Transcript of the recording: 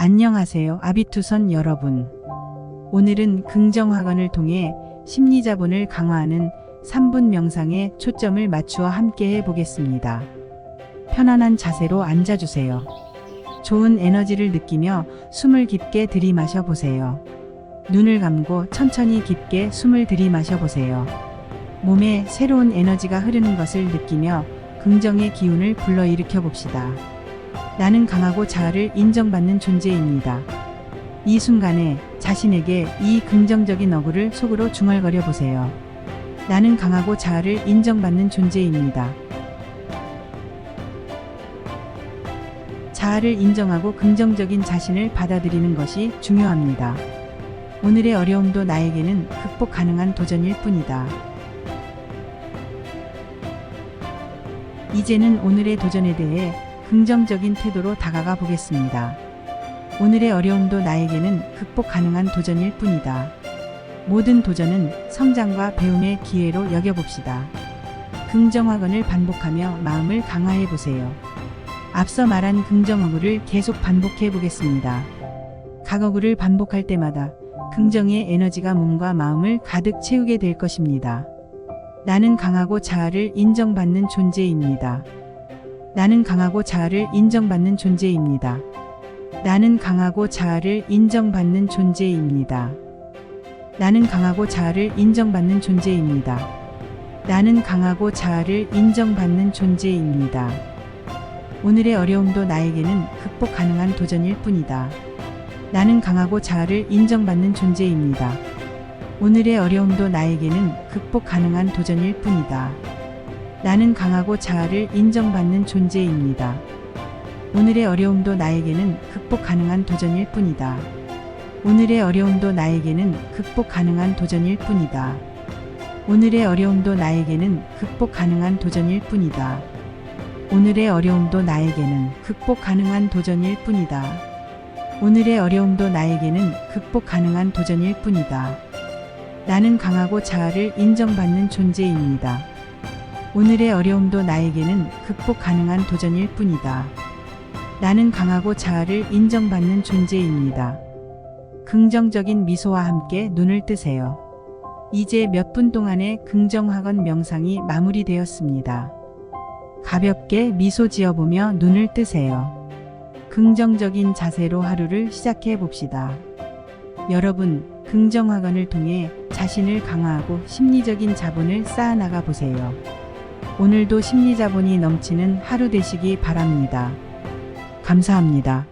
안녕하세요. 아비투선 여러분. 오늘은 긍정학원을 통해 심리자본을 강화하는 3분 명상에 초점을 맞추어 함께 해보겠습니다. 편안한 자세로 앉아주세요. 좋은 에너지를 느끼며 숨을 깊게 들이마셔 보세요. 눈을 감고 천천히 깊게 숨을 들이마셔 보세요. 몸에 새로운 에너지가 흐르는 것을 느끼며 긍정의 기운을 불러일으켜 봅시다. 나는 강하고 자아를 인정받는 존재입니다. 이 순간에 자신에게 이 긍정적인 어구를 속으로 중얼거려 보세요. 나는 강하고 자아를 인정받는 존재입니다. 자아를 인정하고 긍정적인 자신을 받아들이는 것이 중요합니다. 오늘의 어려움도 나에게는 극복 가능한 도전일 뿐이다. 이제는 오늘의 도전에 대해 긍정적인 태도로 다가가 보겠습니다. 오늘의 어려움도 나에게는 극복 가능한 도전일 뿐이다. 모든 도전은 성장과 배움의 기회로 여겨봅시다. 긍정학원을 반복하며 마음을 강화해 보세요. 앞서 말한 긍정어구를 계속 반복해 보겠습니다. 각어구를 반복할 때마다 긍정의 에너지가 몸과 마음을 가득 채우게 될 것입니다. 나는 강하고 자아를 인정받는 존재입니다. 나는 강하고 자아를 인정받는 존재입니다. 나는 강하고 자아를 인정받는 존재입니다. 나는 강하고 자아를 인정받는 존재입니다. 나는 강하고 자아를 인정받는 존재입니다. 오늘의 어려움도 나에게는 극복 가능한 도전일 뿐이다. 나는 강하고 자아를 인정받는 존재입니다. 오늘의 어려움도 나에게는 극복 가능한 도전일 뿐이다. 나는 강하고 자아를 인정받는 존재입니다. 오늘의 어려움도 나에게는 극복 가능한 도전일 뿐이다. 오늘의 어려움도 나에게는 극복 가능한 도전일 뿐이다. 오늘의 어려움도 나에게는 극복 가능한 도전일 뿐이다. 오늘의 어려움도 나에게는 극복 가능한 도전일 뿐이다. 오늘의 어려움도 나에게는 극복 가능한 도전일 뿐이다. 나는 강하고 자아를 인정받는 존재입니다. 오늘의 어려움도 나에게는 극복 가능한 도전일 뿐이다. 나는 강하고 자아를 인정받는 존재입니다. 긍정적인 미소와 함께 눈을 뜨세요. 이제 몇 분 동안의 긍정학원 명상이 마무리되었습니다. 가볍게 미소 지어보며 눈을 뜨세요. 긍정적인 자세로 하루를 시작해 봅시다. 여러분, 긍정학원을 통해 자신을 강화하고 심리적인 자본을 쌓아나가 보세요. 오늘도 심리 자본이 넘치는 하루 되시기 바랍니다. 감사합니다.